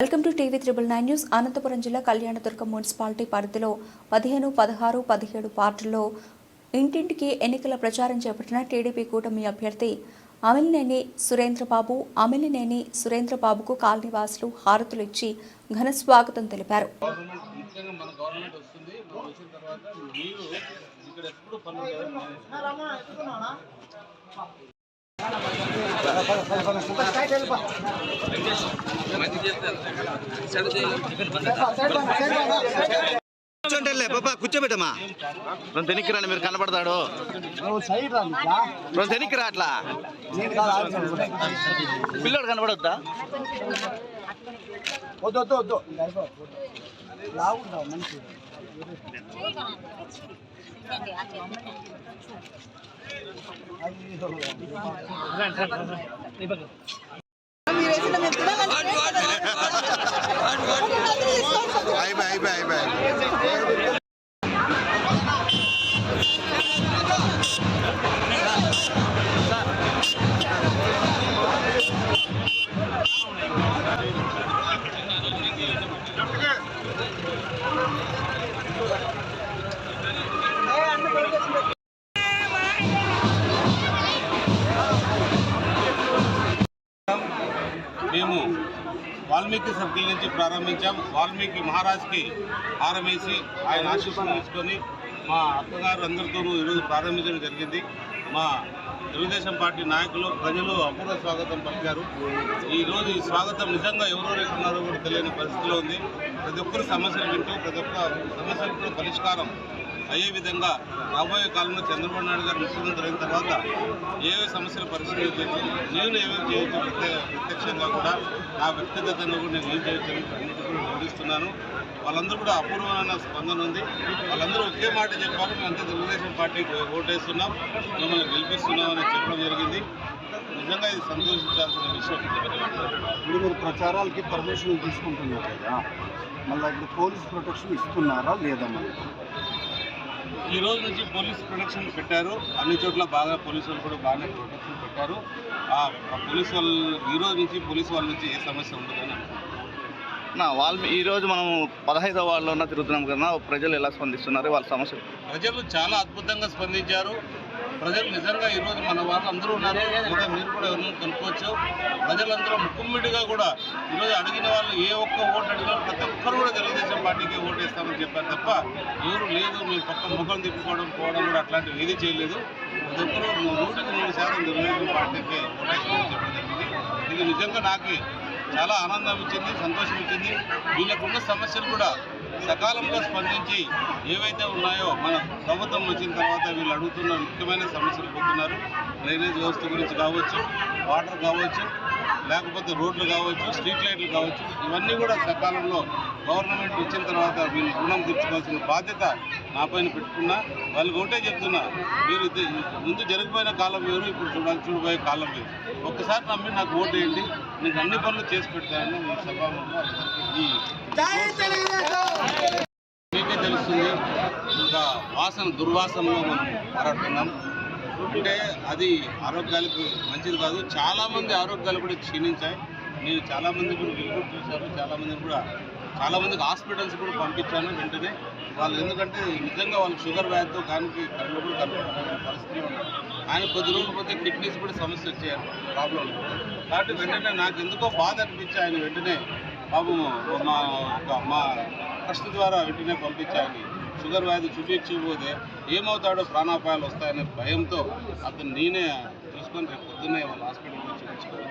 Welcome to TV triple nine news. Anantapuram జిల్లా Kalyandurgam municipality పరిధిలో పదిహేను పదహారు పదిహేడు పార్టీల్లో ఇంటింటికి ఎన్నికల ప్రచారం చేపట్టిన టీడీపీ కూటమి అభ్యర్థి అమిలినేని సురేంద్రబాబు అమిలినేని సురేంద్రబాబుకు కాలనీవాసులు హారతులు ఇచ్చి ఘన స్వాగతం తెలిపారు. గవర్నమెంట్ ముఖ్యంగా మన గవర్నమెంట్ వస్తుంది మనం వచ్చిన తర్వాత మీరు ఇక్కడ ఎప్పుడు బాబా కూర్చోబెట్టమ్మా. రెండు తెనికి రండి మీరు కనబడతాడు. రెండు తెనికి రా అట్లా. పిల్లోడు కనబడొద్దా? వద్దు వద్దు వద్దు. లాగుంటావు మనిషి అయిపోయి మేము వాల్మీకి సర్కిల్ నుంచి ప్రారంభించాం. వాల్మీకి మహారాజ్కి హారం వేసి ఆయన ఆశీస్సులు తీసుకొని మా అత్తగారు అందరితోనూ ఈరోజు ప్రారంభించడం జరిగింది. మా తెలుగుదేశం పార్టీ నాయకులు ప్రజలు అపూర్వ స్వాగతం పలికారు. ఈరోజు ఈ స్వాగతం నిజంగా ఎవరో ఎక్కడున్నారో కూడా తెలియని పరిస్థితిలో ఉంది. ప్రతి ఒక్కరి సమస్యలు వింటూ ప్రతి ఒక్క సమస్యలకు పరిష్కారం అయ్యే విధంగా రాబోయే కాలంలో చంద్రబాబు నాయుడు గారు ముఖ్యమంత్రి అయిన తర్వాత ఏవే సమస్యలు పరిష్కరించవచ్చు నేను ఏమేమి చేయొచ్చు ప్రత్యక్షంగా కూడా నా వ్యక్తిగతంగా కూడా నేను ఏం చేయొచ్చు అన్నిటి కూడా వివరిస్తున్నాను. వాళ్ళందరూ కూడా అపూర్వమైన స్పందన ఉంది. వాళ్ళందరూ ఒకే మాట చెప్పారు. మేమంతా తెలుగుదేశం పార్టీకి ఓటేస్తున్నాం. మిమ్మల్ని గెలిపిస్తున్నాం అని చెప్పడం జరిగింది. నిజంగా ఇది సంతోషించాల్సిన విషయం ఇప్పుడు మీరు ప్రచారాలకి పర్మిషన్ తీసుకుంటున్నారు? కదా మళ్ళీ ఇప్పుడు పోలీస్ ప్రొటెక్షన్ ఇస్తున్నారా లేదా మనకి ఈ రోజు నుంచి పోలీస్ ప్రొటెక్షన్ పెట్టారు. అన్ని చోట్ల బాగా పోలీసు వాళ్ళు కూడా బాగానే ప్రొటెక్షన్ పెట్టారు. ఆ పోలీస్ వాళ్ళు ఈ రోజు నుంచి పోలీస్ వాళ్ళ నుంచి ఏ సమస్య ఉండదని నా వాళ్ళు ఈ రోజు మనం పదహైదో వాళ్ళలో ఉన్న తిరుగుతున్నాం కదా ప్రజలు ఎలా స్పందిస్తున్నారు? వాళ్ళ సమస్యలు ప్రజలు చాలా అద్భుతంగా స్పందించారు. ప్రజలు నిజంగా ఈరోజు మన వాళ్ళు అందరూ ఉన్నారు. లేదా మీరు కూడా ఎవరిని కనుక్కోవచ్చు. ప్రజలందరూ ముక్కుమ్మిడిగా కూడా ఈరోజు అడిగిన వాళ్ళు ఏ ఒక్క ఓటు అడిగినా పార్టీకి ఓటేస్తామని చెప్పారు తప్ప ఎవరు లేదు మేము పక్క ముఖం తిప్పుకోవడం పోవడం కూడా అట్లాంటివి ఏది చేయలేదు. ప్రతి ఒక్కరూ నూటికి నూరు శాతం తెలుగుదేశం పార్టీకి ఓటేస్తామని చెప్పడం జరిగింది. ఇది నిజంగా నాకు చాలా ఆనందం ఇచ్చింది సంతోషం ఇచ్చింది. వీళ్ళకున్న సమస్యలు కూడా సకాలంలో స్పందించి ఏవైతే ఉన్నాయో మన ప్రభుత్వం వచ్చిన తర్వాత వీళ్ళు అడుగుతున్న ముఖ్యమైన సమస్యలు పోతున్నారు డ్రైనేజ్ వ్యవస్థ గురించి కావచ్చు వాటర్ కావచ్చు లేకపోతే రోడ్లు కావచ్చు స్ట్రీట్ లైట్లు కావచ్చు ఇవన్నీ కూడా సకాలంలో గవర్నమెంట్ వచ్చిన తర్వాత వీళ్ళు రుణం తీర్చుకోవాల్సిన బాధ్యత నా పైన పెట్టుకున్నా వాళ్ళకి ఒకటే చెప్తున్నా మీరు ముందు జరిగిపోయిన కాలం వేరు ఇప్పుడు చూడాలి చూడబోయే కాలం వేరు. ఒక్కసారి నమ్మి నాకు ఓటు వేయండి నీకు అన్ని పనులు చేసి పెడతానని ఈ సభాముఖంగా ఈ మీకే తెలుస్తుంది ఇంకా వాసన దుర్వాసనలో మనం మాట్లాడుతున్నాం అంటే అది ఆరోగ్యాలకు మంచిది కాదు. చాలామంది ఆరోగ్యాలు కూడా క్షీణించాయి. నేను చాలామంది కూడా రిపోర్ట్ చూశాను చాలామందిని కూడా చాలామందికి హాస్పిటల్స్ కూడా పంపించాను వెంటనే. వాళ్ళు ఎందుకంటే నిజంగా వాళ్ళు షుగర్ వ్యాధితో దానికి కళ్ళు కూడా కనుక్కునే పరిస్థితి ఉన్నారు ఆయన కొద్ది రోజులు పోతే కిడ్నీస్ కూడా సమస్య వచ్చాయి ప్రాబ్లం కాబట్టి వెంటనే నాకు ఎందుకో బాధ అనిపించి ఆయన వెంటనే బాబు మా ఒక మా ట్రస్ట్ ద్వారా వెంటనే పంపించాయని షుగర్ వ్యాధి చూపించకపోతే ఏమవుతాడో ప్రాణాపాయాలు వస్తాయనే భయంతో అతను నేనే తీసుకొని రేపు పొద్దున్నే వాళ్ళ హాస్పిటల్కి చూపించుకోవాలి